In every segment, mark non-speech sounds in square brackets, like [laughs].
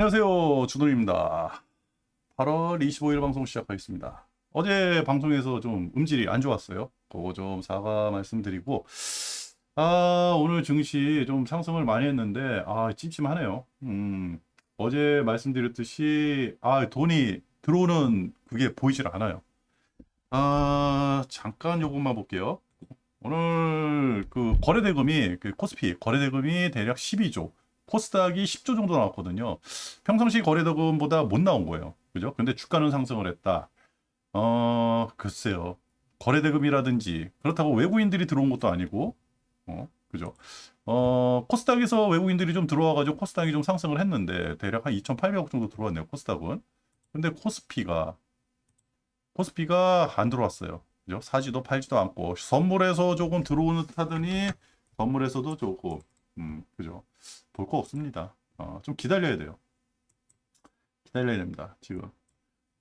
안녕하세요. 주돈입니다. 8월 25일 방송 시작하겠습니다. 어제 방송에서 좀 음질이 안 좋았어요. 그거 좀 사과 말씀드리고, 아, 오늘 증시 좀 상승을 많이 했는데, 아, 찜찜하네요. 음, 어제 말씀드렸듯이, 아, 돈이 들어오는 그게 보이질 않아요. 아, 잠깐 요것만 볼게요. 오늘 그 거래대금이, 그 코스피 거래대금이 대략 12조, 코스닥이 10조 정도 나왔거든요. 평상시 거래대금보다 못 나온 거예요. 그죠? 근데 주가는 상승을 했다. 어, 글쎄요. 거래대금이라든지 그렇다고 외국인들이 들어온 것도 아니고, 어, 그죠? 어, 코스닥에서 외국인들이 좀 들어와 가지고 코스닥이 좀 상승을 했는데 대략 한 2,800억 정도 들어왔네요. 코스닥은. 근데 코스피가 코스피가 안 들어왔어요. 그죠? 사지도 팔지도 않고 선물에서 조금 들어오는 듯 하더니 선물에서도 조금 음, 그죠? 볼 거 없습니다. 어, 좀 기다려야 돼요. 기다려야 됩니다. 지금.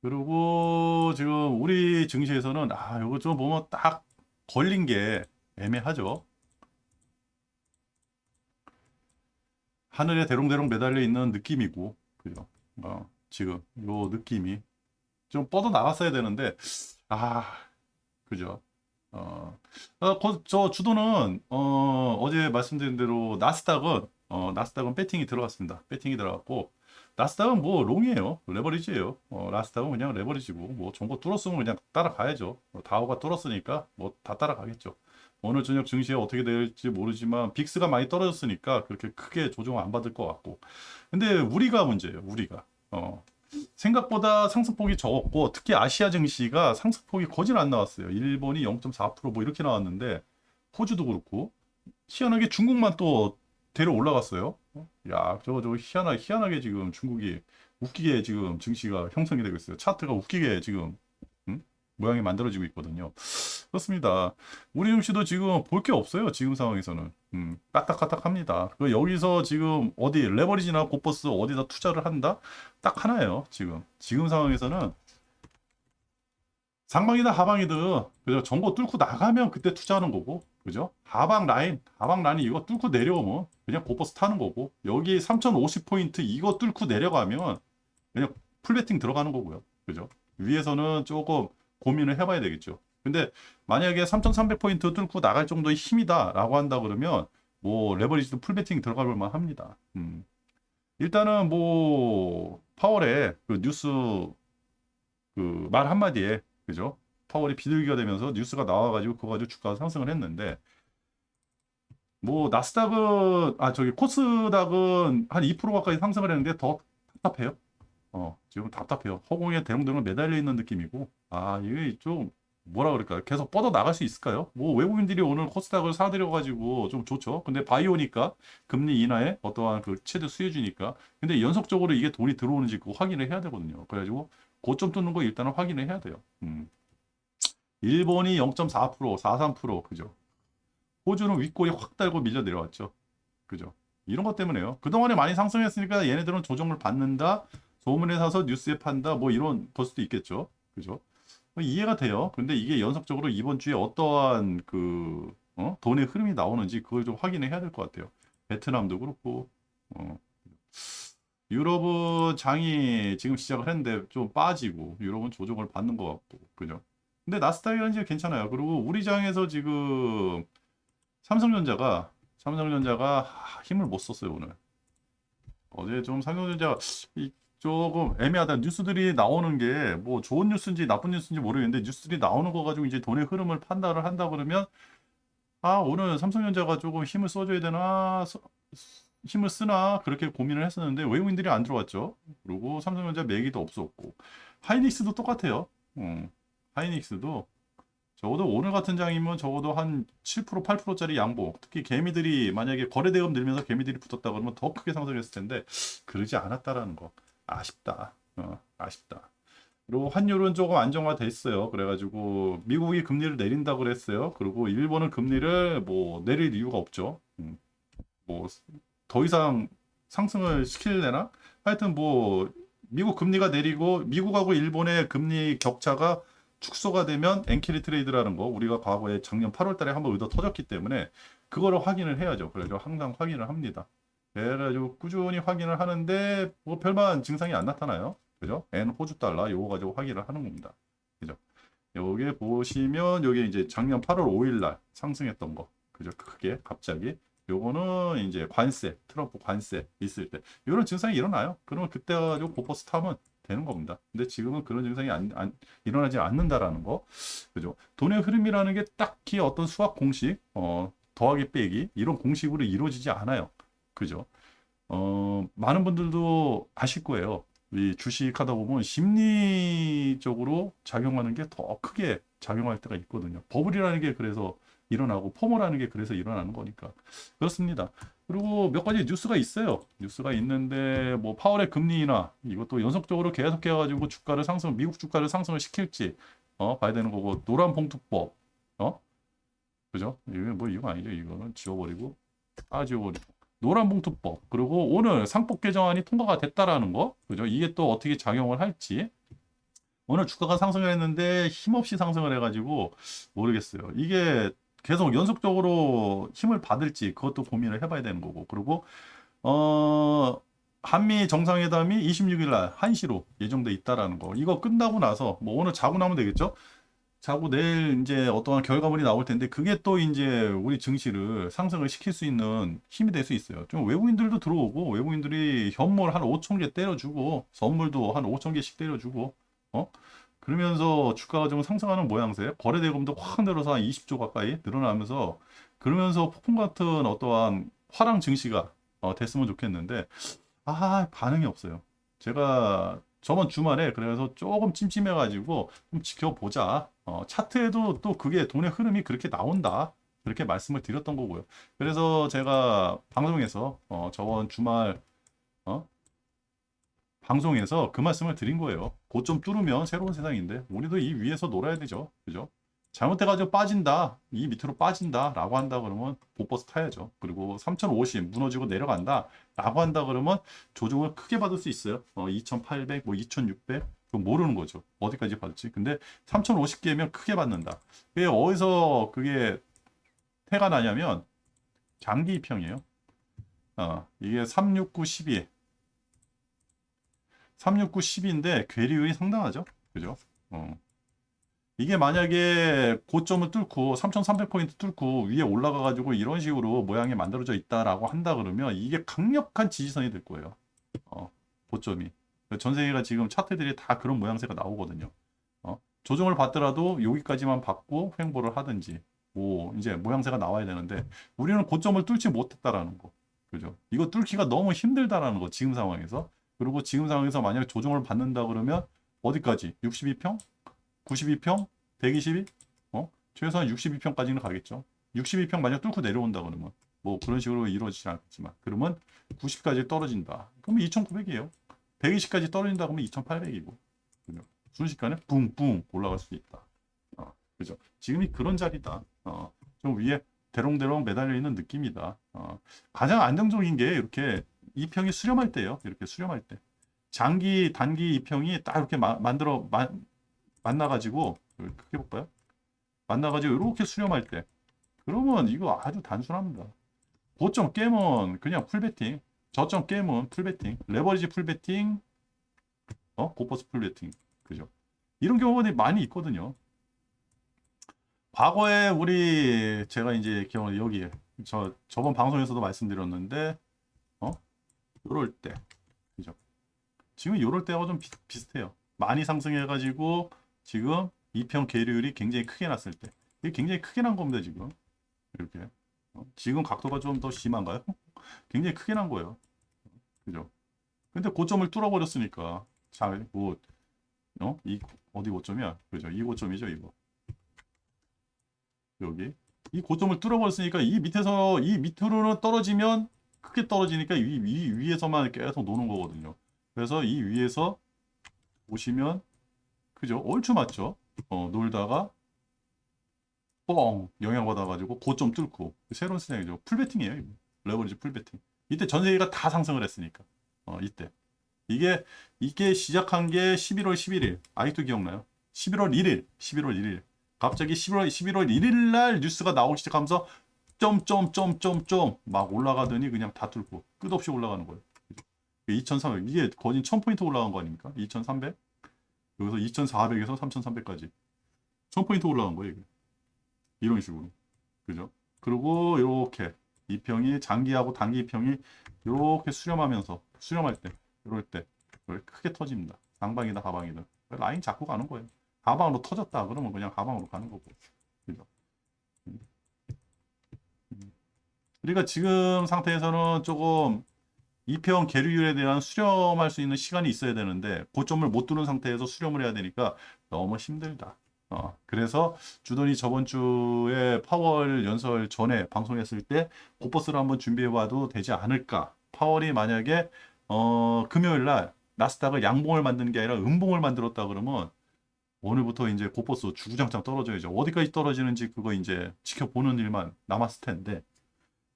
그리고 지금 우리 증시에서는 아, 요거 좀 보면 딱 걸린 게 애매하죠. 하늘에 대롱대롱 매달려 있는 느낌이고, 그죠? 어, 지금 요 느낌이 좀 뻗어 나갔어야 되는데, 아, 그죠? 어, 어, 거- 저 주도는 어, 어제 말씀드린 대로 나스닥은 어, 나스닥은 배팅이 들어갔습니다. 배팅이 들어갔고 나스닥은 뭐 롱이에요. 레버리지예요. 어, 나스닥은 그냥 레버리지고 뭐 정보 뚫었으면 그냥 따라가야죠. 뭐 다우가 뚫었으니까 뭐 다 따라가겠죠. 오늘 저녁 증시에 어떻게 될지 모르지만 빅스가 많이 떨어졌으니까 그렇게 크게 조정 안 받을 것 같고. 근데 우리가 문제예요. 우리가. 어, 생각보다 상승폭이 적었고 특히 아시아 증시가 상승폭이 거진 안 나왔어요. 일본이 0.4%뭐 이렇게 나왔는데 호주도 그렇고 희한하게 중국만 또 대로 올라갔어요. 어? 야, 저거 저거 희한하게 희한하게 지금 중국이 웃기게 지금 증시가 형성이 되고 있어요. 차트가 웃기게 지금 음? 모양이 만들어지고 있거든요. 그렇습니다. 우리 증시도 지금 볼 게 없어요. 지금 상황에서는. 음, 까딱까딱합니다. 그 여기서 지금 어디 레버리지나 고퍼스 어디다 투자를 한다? 딱 하나예요. 지금. 지금 상황에서는 상방이든 하방이든 그죠? 정보 뚫고 나가면 그때 투자하는 거고. 그죠? 하방 라인, 하방 라인 이거 뚫고 내려오면 그냥 고퍼스 타는 거고. 여기 3050 포인트 이거 뚫고 내려가면 그냥 풀베팅 들어가는 거고요. 그죠? 위에서는 조금 고민을 해봐야 되겠죠. 근데 만약에 3,300포인트 뚫고 나갈 정도의 힘이다라고 한다 그러면 뭐 레버리지도 풀베팅 들어갈 만 합니다. 음. 일단은 뭐 파월의 그 뉴스 그 말 한마디에 그죠? 파월이 비둘기가 되면서 뉴스가 나와가지고 그거 가지고 주가가 상승을 했는데 뭐 나스닥은 아 저기 코스닥은 한 2% 가까이 상승을 했는데 더 답답해요. 어 지금 답답해요. 허공에 대롱대롱 매달려 있는 느낌이고 아 이게 좀 뭐라 그럴까요? 계속 뻗어 나갈 수 있을까요? 뭐 외국인들이 오늘 코스닥을 사들여 가지고 좀 좋죠. 근데 바이오니까 금리 인하에 어떠한 그 최대 수혜주니까. 근데 연속적으로 이게 돈이 들어오는지 그거 확인을 해야 되거든요. 그래가지고 고점 뚫는 거 일단은 확인을 해야 돼요. 음. 일본이 0.4%, 43% 그죠? 호주는 윗골이 확 달고 밀려 내려왔죠. 그죠? 이런 것 때문에요. 그동안에 많이 상승했으니까 얘네들은 조정을 받는다. 소문에 사서 뉴스에 판다. 뭐 이런 걸 수도 있겠죠. 그죠? 뭐 이해가 돼요. 근데 이게 연속적으로 이번 주에 어떠한 그 어? 돈의 흐름이 나오는지 그걸 좀 확인을 해야 될 것 같아요. 베트남도 그렇고 어. 유럽은 장이 지금 시작을 했는데 좀 빠지고 유럽은 조정을 받는 것 같고 그죠? 근데 나스닥이라는 게 괜찮아요. 그리고 우리 장에서 지금 삼성전자가 삼성전자가 하, 힘을 못 썼어요 오늘. 어제 좀 삼성전자 이 조금 애매하다. 뉴스들이 나오는 게 뭐 좋은 뉴스인지 나쁜 뉴스인지 모르겠는데 뉴스들이 나오는 거 가지고 이제 돈의 흐름을 판단을 한다 그러면 아 오늘 삼성전자가 조금 힘을 써줘야 되나 써- 힘을 쓰나 그렇게 고민을 했었는데 외국인들이 안 들어왔죠. 그리고 삼성전자 매기도 없었고 하이닉스도 똑같아요. 음, 하이닉스도 적어도 오늘 같은 장이면 적어도 한 7% 8%짜리 양복 특히 개미들이 만약에 거래 대금 늘면서 개미들이 붙었다 그러면 더 크게 상승했을 텐데 그러지 않았다라는 거 아쉽다. 어, 아쉽다. 그리고 환율은 조금 안정화됐어요. 그래가지고 미국이 금리를 내린다고 그랬어요. 그리고 일본은 금리를 뭐 내릴 이유가 없죠. 음, 뭐더 이상 상승을 시킬래나? 하여튼 뭐 미국 금리가 내리고 미국하고 일본의 금리 격차가 축소가 되면 엔캐리 트레이드라는 거 우리가 과거에 작년 8월 달에 한번 의도 터졌기 때문에 그거를 확인을 해야죠. 그래서 항상 확인을 합니다. 그래가지고 꾸준히 확인을 하는데 뭐 별반 증상이 안 나타나요. 그죠? N 호주 달러 요거 가지고 확인을 하는 겁니다. 그죠? 여기 보시면 여기 이제 작년 8월 5일 날 상승했던 거. 그죠? 크게 갑자기 요거는 이제 관세, 트럼프 관세 있을 때 이런 증상이 일어나요. 그러면 그때 가지고 보퍼스 타면 되는 겁니다. 근데 지금은 그런 증상이 안, 안- 일어나지 않는다라는 거. 그죠? 돈의 흐름이라는 게 딱히 어떤 수학 공식, 어, 더하기 빼기 이런 공식으로 이루어지지 않아요. 그죠? 어, 많은 분들도 아실 거예요. 이 주식 하다 보면 심리적으로 작용하는 게 더 크게 작용할 때가 있거든요. 버블이라는 게 그래서 일어나고 포모라는 게 그래서 일어나는 거니까. 그렇습니다. 그리고 몇 가지 뉴스가 있어요. 뉴스가 있는데 뭐 파월의 금리 인하 이것도 연속적으로 계속해 가지고 주가를 상승 미국 주가를 상승을 시킬지 어 봐야 되는 거고 노란 봉투법 어 그죠? 이거 뭐 이거 아니죠. 이거는 지워버리고 아 지워버리고 노란 봉투법 그리고 오늘 상법 개정안이 통과가 됐다라는 거 그죠? 이게 또 어떻게 작용을 할지 오늘 주가가 상승을 했는데 힘없이 상승을 해가지고 모르겠어요. 이게 계속 연속적으로 힘을 받을지 그것도 고민을 해봐야 되는 거고 그리고 어 한미 정상회담이 26일 날 1시로 예정돼 있다라는 거 이거 끝나고 나서 뭐 오늘 자고 나면 되겠죠? 자고 내일 이제 어떠한 결과물이 나올 텐데 그게 또 이제 우리 증시를 상승을 시킬 수 있는 힘이 될 수 있어요. 좀 외국인들도 들어오고 외국인들이 현물 한 5천 개 때려주고 선물도 한 5천 개씩 때려주고 어? 그러면서 주가가 좀 상승하는 모양새, 거래 대금도 확 늘어서 한 20조 가까이 늘어나면서 그러면서 폭풍 같은 어떠한 화랑 증시가 어, 됐으면 좋겠는데 아 반응이 없어요. 제가 저번 주말에 그래서 조금 찜찜해가지고 좀 지켜보자. 어, 차트에도 또 그게 돈의 흐름이 그렇게 나온다. 그렇게 말씀을 드렸던 거고요. 그래서 제가 방송에서 어, 저번 주말 어? 방송에서 그 말씀을 드린 거예요. 고점 뚫으면 새로운 세상인데 우리도 이 위에서 놀아야 되죠. 그죠? 잘못해가지고 빠진다. 이 밑으로 빠진다. 라고 한다 그러면 보버스 타야죠. 그리고 3050 무너지고 내려간다. 라고 한다 그러면 조정을 크게 받을 수 있어요. 어, 2800, 뭐 2600. 그거 모르는 거죠. 어디까지 받을지. 근데 3050개면 크게 받는다. 그게 어디서 그게 태가 나냐면 장기 이평이에요. 어, 이게 369, 12. 369, 10인데 괴리율이 상당하죠. 그죠? 어. 이게 만약에 고점을 뚫고 3,300포인트 뚫고 위에 올라가 가지고 이런 식으로 모양이 만들어져 있다라고 한다 그러면 이게 강력한 지지선이 될 거예요. 어, 고점이. 전 세계가 지금 차트들이 다 그런 모양새가 나오거든요. 어, 조정을 받더라도 여기까지만 받고 횡보를 하든지 뭐 이제 모양새가 나와야 되는데 우리는 고점을 뚫지 못했다라는 거. 그죠? 이거 뚫기가 너무 힘들다라는 거 지금 상황에서. 그리고 지금 상황에서 만약에 조정을 받는다 그러면 어디까지? 62평? 92평? 122? 어? 최소한 62평까지는 가겠죠. 62평 만약 뚫고 내려온다 그러면 뭐 그런 식으로 이루어지지 않겠지만 그러면 90까지 떨어진다. 그러면 2,900이에요. 120까지 떨어진다 그러면 2,800이고. 그죠? 순식간에 붕붕 올라갈 수 있다. 어, 그죠? 지금이 그런 자리다. 어, 좀 위에 대롱대롱 매달려 있는 느낌이다. 어, 가장 안정적인 게 이렇게 이평이 수렴할 때예요. 이렇게 수렴할 때. 장기, 단기 이평이 딱 이렇게 마- 만들어 마- 만나가지고 크게 볼까요? 만나가지고 이렇게 수렴할 때. 그러면 이거 아주 단순합니다. 고점 깨면 그냥 풀베팅, 저점 깨면 풀베팅, 레버리지 풀베팅, 어 고퍼스 풀베팅, 그죠? 이런 경우가 많이 있거든요. 과거에 우리 제가 이제 기억 여기 저 저번 방송에서도 말씀드렸는데 어 요럴 때 그죠? 지금 요럴 때하고 좀 비, 비슷해요. 많이 상승해 가지고 지금 이평 계류율이 굉장히 크게 났을 때 이게 굉장히 크게 난 겁니다 지금 이렇게 어? 지금 각도가 좀 더 심한가요? [laughs] 굉장히 크게 난 거예요. 그죠? 근데 고점을 뚫어버렸으니까 자뭐 어? 이 어디 고점이야? 그죠? 이 고점이죠 이거 여기 이 고점을 뚫어버렸으니까 이 밑에서 이 밑으로는 떨어지면 크게 떨어지니까 이, 이 위에서만 계속 노는 거거든요. 그래서 이 위에서 보시면 그죠? 얼추 맞죠? 어, 놀다가 뻥 영향받아가지고 고점 뚫고 새로운 시장이죠. 풀베팅이에요. 레버리지 풀베팅. 이때 전 세계가 다 상승을 했으니까. 어, 이때. 이게 이게 시작한 게 11월 11일. 아직도 기억나요? 11월 1일. 11월 1일. 갑자기 11월 11월 1일 날 뉴스가 나오기 시작하면서 점점점점점 막 올라가더니 그냥 다 뚫고 끝없이 올라가는 거예요. 2,300 이게 거진 1,000포인트 올라간 거 아닙니까? 2,300 여기서 2,400에서 3,300까지 1,000포인트 올라간 거예요. 이게. 이런 식으로 그죠? 그리고 이렇게 이평이 장기하고 단기 이평이 이렇게 수렴하면서 수렴할 때 이럴 때 크게 터집니다. 상방이다 하방이다 라인 잡고 가는 거예요. 하방으로 터졌다 그러면 그냥 하방으로 가는 거고 그죠? 음. 음. 우리가 지금 상태에서는 조금 이평 계류율에 대한 수렴할 수 있는 시간이 있어야 되는데 고점을 못 뚫은 상태에서 수렴을 해야 되니까 너무 힘들다. 어, 그래서 주돈이 저번 주에 파월 연설 전에 방송했을 때 고버스를 한번 준비해 봐도 되지 않을까. 파월이 만약에 어, 금요일 날 나스닥을 양봉을 만드는 게 아니라 음봉을 만들었다 그러면 오늘부터 이제 고버스 주구장창 떨어져야죠. 어디까지 떨어지는지 그거 이제 지켜보는 일만 남았을 텐데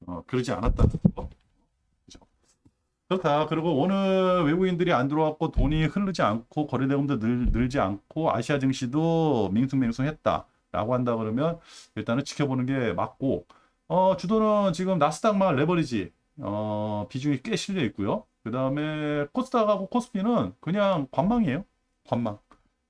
어, 그러지 않았다는 거. 그렇다. 그리고 오늘 외국인들이 안 들어왔고 돈이 흐르지 않고 거래대금도 늘, 늘지 않고 아시아 증시도 밍숭맹숭했다라고 한다 그러면 일단은 지켜보는 게 맞고 어, 주도는 지금 나스닥만 레버리지 어, 비중이 꽤 실려 있고요. 그 다음에 코스닥하고 코스피는 그냥 관망이에요. 관망.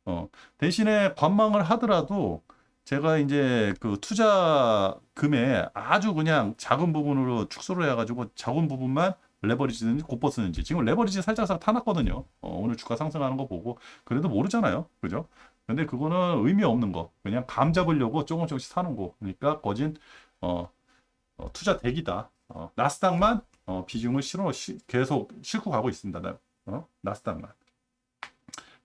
어, 대신에 관망을 하더라도 제가 이제 그 투자금에 아주 그냥 작은 부분으로 축소를 해가지고 작은 부분만 레버리지든지 곧버 쓰는지 지금 레버리지 살짝살짝 타났거든요. 어, 오늘 주가 상승하는 거 보고 그래도 모르잖아요. 그죠? 근데 그거는 의미 없는 거. 그냥 감 잡으려고 조금 조금씩 사는 거. 그러니까 거진 어, 어, 투자 대기다. 어, 나스닥만 어, 비중을 실어 시, 계속 싣고 가고 있습니다. 나, 어? 나스닥만.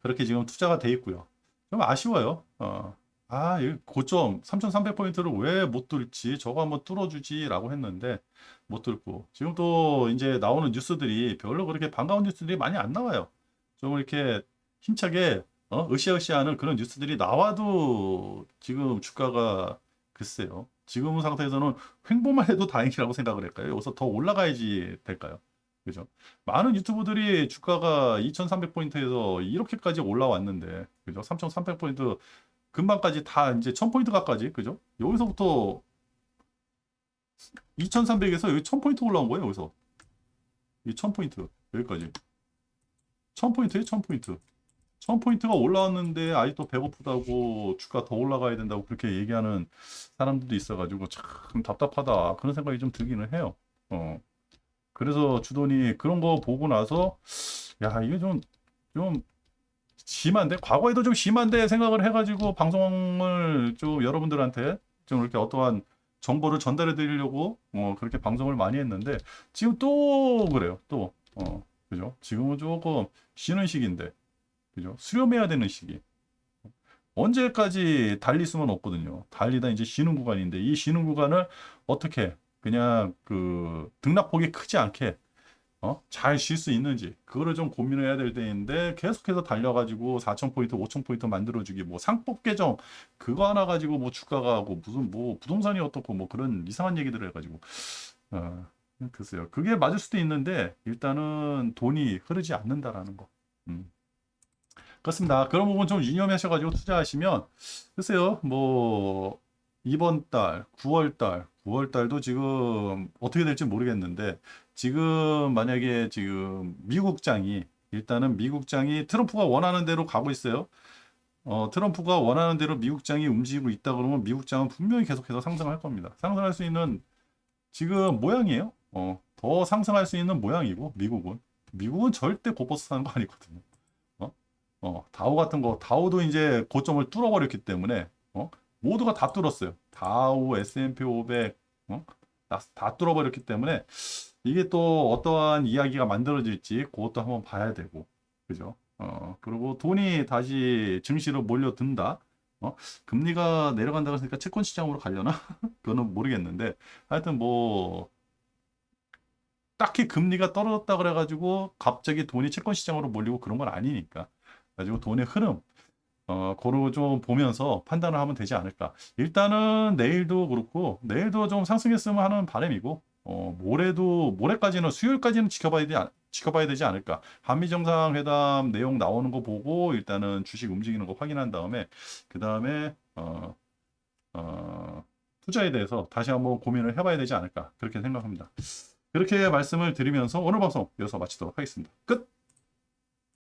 그렇게 지금 투자가 돼 있고요. 좀 아쉬워요. 어. 아, 이 고점 3,300포인트를 왜 못 뚫지? 저거 한번 뚫어주지 라고 했는데 못 뚫고 지금 또 이제 나오는 뉴스들이 별로 그렇게 반가운 뉴스들이 많이 안 나와요. 좀 이렇게 힘차게 어? 으쌰으쌰하는 그런 뉴스들이 나와도 지금 주가가 글쎄요. 지금 상태에서는 횡보만 해도 다행이라고 생각을 할까요? 여기서 더 올라가야지 될까요? 그죠? 많은 유튜브들이 주가가 2,300포인트에서 이렇게까지 올라왔는데, 그죠? 3,300포인트 금방까지 다 이제 1000포인트 가까지, 그죠? 여기서부터 2,300에서 여기 1000포인트 올라온 거예요, 여기서. 이 1000포인트, 여기까지. 1000포인트에 1000포인트. 1000포인트가 올라왔는데 아직도 배고프다고 주가 더 올라가야 된다고 그렇게 얘기하는 사람들도 있어가지고 참 답답하다 그런 생각이 좀 들기는 해요. 어. 그래서 주돈이 그런 거 보고 나서 야 이게 좀좀 심한데? 과거에도 좀 심한데 생각을 해가지고 방송을 좀 여러분들한테 좀 이렇게 어떠한 정보를 전달해 드리려고 어 그렇게 방송을 많이 했는데 지금 또 그래요. 또 어 그죠? 지금은 조금 쉬는 시기인데 그죠? 수렴해야 되는 시기. 언제까지 달릴 수는 없거든요. 달리다 이제 쉬는 구간인데 이 쉬는 구간을 어떻게 그냥 그 등락폭이 크지 않게 어? 잘 쉴 수 있는지 그거를 좀 고민해야 될 때인데 계속해서 달려가지고 4,000포인트, 5,000포인트 만들어주기 뭐 상법 개정 그거 하나 가지고 뭐 주가가 고 무슨 뭐 부동산이 어떻고 뭐 그런 이상한 얘기들을 해가지고. 어, 글쎄요. 그게 맞을 수도 있는데 일단은 돈이 흐르지 않는다라는 거. 음. 그렇습니다. 그런 부분 좀 유념하셔가지고 투자하시면 글쎄요. 뭐 이번 달 9월 달 9월 달도 지금 어떻게 될지 모르겠는데 지금 만약에 지금 미국장이 일단은 미국장이 트럼프가 원하는 대로 가고 있어요. 어, 트럼프가 원하는 대로 미국장이 움직이고 있다 그러면 미국장은 분명히 계속해서 상승할 겁니다. 상승할 수 있는 지금 모양이에요. 어, 더 상승할 수 있는 모양이고 미국은 미국은 절대 고버스 사는 거 아니거든요. 어? 어, 다우 같은 거 다우도 이제 고점을 뚫어버렸기 때문에 어? 모두가 다 뚫었어요. 다우, S&P 500, 어? 다, 다 뚫어버렸기 때문에 이게 또 어떠한 이야기가 만들어질지 그것도 한번 봐야 되고, 그죠? 어, 그리고 돈이 다시 증시로 몰려든다. 어? 금리가 내려간다 그러니까 채권 시장으로 가려나? [laughs] 그거는 모르겠는데 하여튼 뭐 딱히 금리가 떨어졌다 그래가지고 갑자기 돈이 채권 시장으로 몰리고 그런 건 아니니까 가지고 돈의 흐름 어, 그로 좀 보면서 판단을 하면 되지 않을까. 일단은 내일도 그렇고, 내일도 좀 상승했으면 하는 바람이고, 어, 모레도, 모레까지는, 수요일까지는 지켜봐야, 되, 지켜봐야 되지 않을까. 한미 정상회담 내용 나오는 거 보고, 일단은 주식 움직이는 거 확인한 다음에, 그 다음에, 어, 어, 투자에 대해서 다시 한번 고민을 해봐야 되지 않을까 그렇게 생각합니다. 그렇게 말씀을 드리면서 오늘 방송 여기서 마치도록 하겠습니다. 끝!